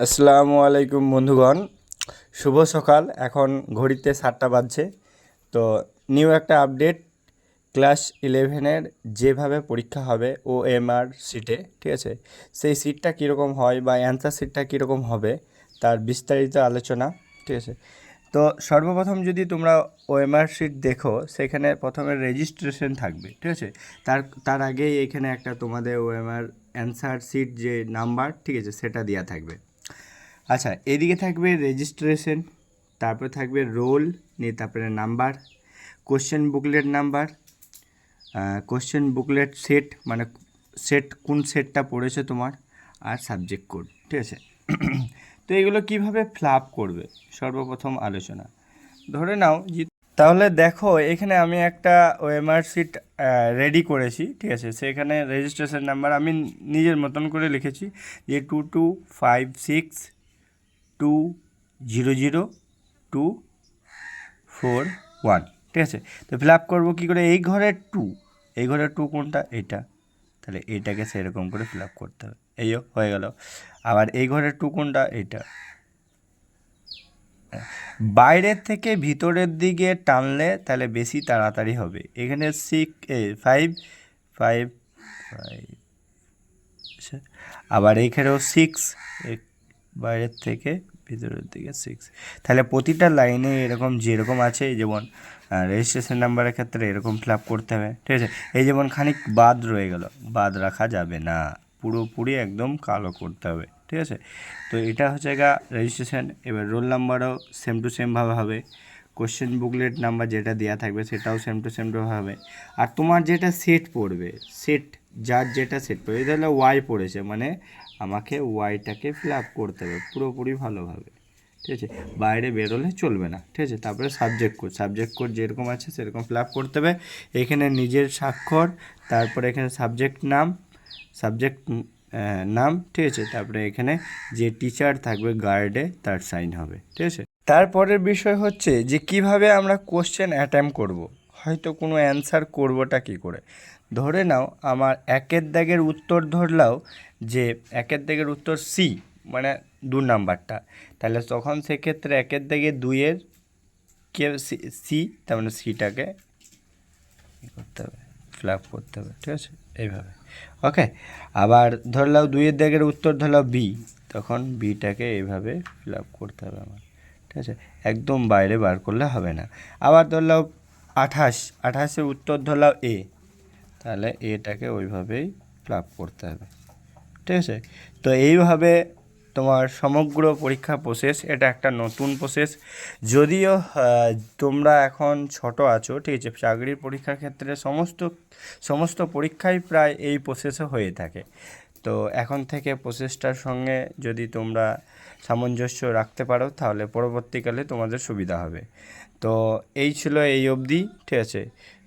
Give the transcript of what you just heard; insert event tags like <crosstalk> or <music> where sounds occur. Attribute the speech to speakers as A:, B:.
A: আসসালামু আলাইকুম বন্ধুগণ। শুভ সকাল। এখন ঘড়িতে সাতটা বাজছে। তো নিউ একটা আপডেট ক্লাস ইলেভেনের যেভাবে পরীক্ষা হবে ও এম আর সিটে ঠিক আছে? সেই সিটটা কীরকম হয় বা অ্যান্সার সিটটা কীরকম হবে, তার বিস্তারিত আলোচনা, ঠিক আছে? তো সর্বপ্রথম যদি তোমরা ওএমআর সিট দেখো, সেখানে প্রথমে রেজিস্ট্রেশন থাকবে, ঠিক আছে? তার তার আগেই এখানে একটা তোমাদের ওএমআর অ্যান্সার সিট যে নাম্বার ঠিক আছে, সেটা দেওয়া থাকবে। আচ্ছা এদিকে থাকবে রেজিস্ট্রেশন তারপরে থাকবে রোল নিয়ে তারপরে number question booklet number question booklet set মানে সেট কোন সেটটা পড়েছে তোমার, আর সাবজেক্ট কোড ঠিক আছে? <clears throat> তো এগুলো কীভাবে ফ্লাপ করবে? সর্বপ্রথম আলোচনা। ধরে নাও তাহলে দেখো, এখানে আমি একটা ওএমআর সিট রেডি করেছি, ঠিক আছে? সেখানে রেজিস্ট্রেশন নাম্বার আমি নিজের মতন করে লিখেছি, যে two two five six two zero zero two four one ঠিক আছে? তো ফিল আপ করব কী করে? এই ঘরের টু এই ঘরের টু কোনটা? এটা। তাহলে এইটাকে সেরকম করে ফিল আপ করতে হবে। এই যো, হয়ে গেল। আবার এই ঘরের টু কোনটা? এইটা বাইরের থেকে ভিতরের দিকে টানলে তাহলে বেশি তাড়াতাড়ি হবে। এখানে সিক্স ফাইভ ফাইভ ফাইভ আবার এইখানেও সিক্স বাইরের থেকে ভিতরের দিকে সিক্স তাহলে প্রতিটা লাইনে এরকম যেরকম আছে যেমন রেজিস্ট্রেশন নাম্বারের ক্ষেত্রে এরকম ফিল করতে হবে, ঠিক আছে? এই যেমন খানিক বাদ রয়ে গেল, বাদ রাখা যাবে না। পুরোপুরি একদম কালো করতে হবে, ঠিক আছে? তো এটা হচ্ছে গা রেজিস্ট্রেশন এবার রোল নাম্বারও সেম টু সেমভাবে হবে। কোশ্চেন বুকলেট নাম্বার যেটা দেওয়া থাকবে সেটাও সেম টু সেম হবে। আর তোমার যেটা সেট পড়বে সেট যার যেটা সেট পড়বে, এটা হলো ওয়াই পড়েছে মানে আমাকে ওয়াইটাকে ফিল আপ করতে হবে পুরোপুরি ভালোভাবে, ঠিক আছে? বাইরে বেরোলে চলবে না, ঠিক আছে? তারপরে সাবজেক্ট কোড সাবজেক্ট কোড যেরকম আছে সেরকম ফিল আপ করতে হবে। এখানে নিজের স্বাক্ষর, তারপরে এখানে সাবজেক্ট নাম সাবজেক্ট নাম, ঠিক আছে? তারপরে এখানে যে টিচার থাকবে গার্ডে তার সাইন হবে, ঠিক আছে? তারপরের বিষয় হচ্ছে যে কীভাবে আমরা কোশ্চেন অ্যাটেম্প করব। হয়তো কোনো অ্যান্সার করবোটা কী করে? ধরে নাও আমার একের দাগের উত্তর ধরলাও যে একের দাগের উত্তর সি মানে দু নাম্বারটা। তাহলে তখন সেক্ষেত্রে একের দাগে দুইয়ের কে সি তার মানে সিটাকে করতে হবে ফিল আপ করতে হবে, ঠিক আছে? এইভাবে। ওকে আবার ধরলাও দুইয়ের দাগের উত্তর ধরলাও বি, তখন বিটাকে এইভাবে ফিল আপ করতে হবে আমার, ঠিক আছে? একদম বাইরে বার করলে হবে না। আবার ধরলাও আঠাশ, আঠাশের উত্তর ধরলাও এ তাহলে এটাকে ওইভাবেই ফিল আপ করতে হবে। ঠিক আছে? তো এইভাবে তোমার সমগ্র পরীক্ষা প্রসেস এটা একটা নতুন প্রসেস যদিও তোমরা এখন ছোট আছো, ঠিক আছে? চাকরির পরীক্ষার ক্ষেত্রে সমস্ত সমস্ত পরীক্ষাই প্রায় এই প্রসেসে হয়ে থাকে। তো এখন থেকে প্রসেসটার সঙ্গে যদি তোমরা সামঞ্জস্য রাখতে পারো, তাহলে পরবর্তীকালে তোমাদের সুবিধা হবে। তো এই ছিল এই অবধি, ঠিক আছে?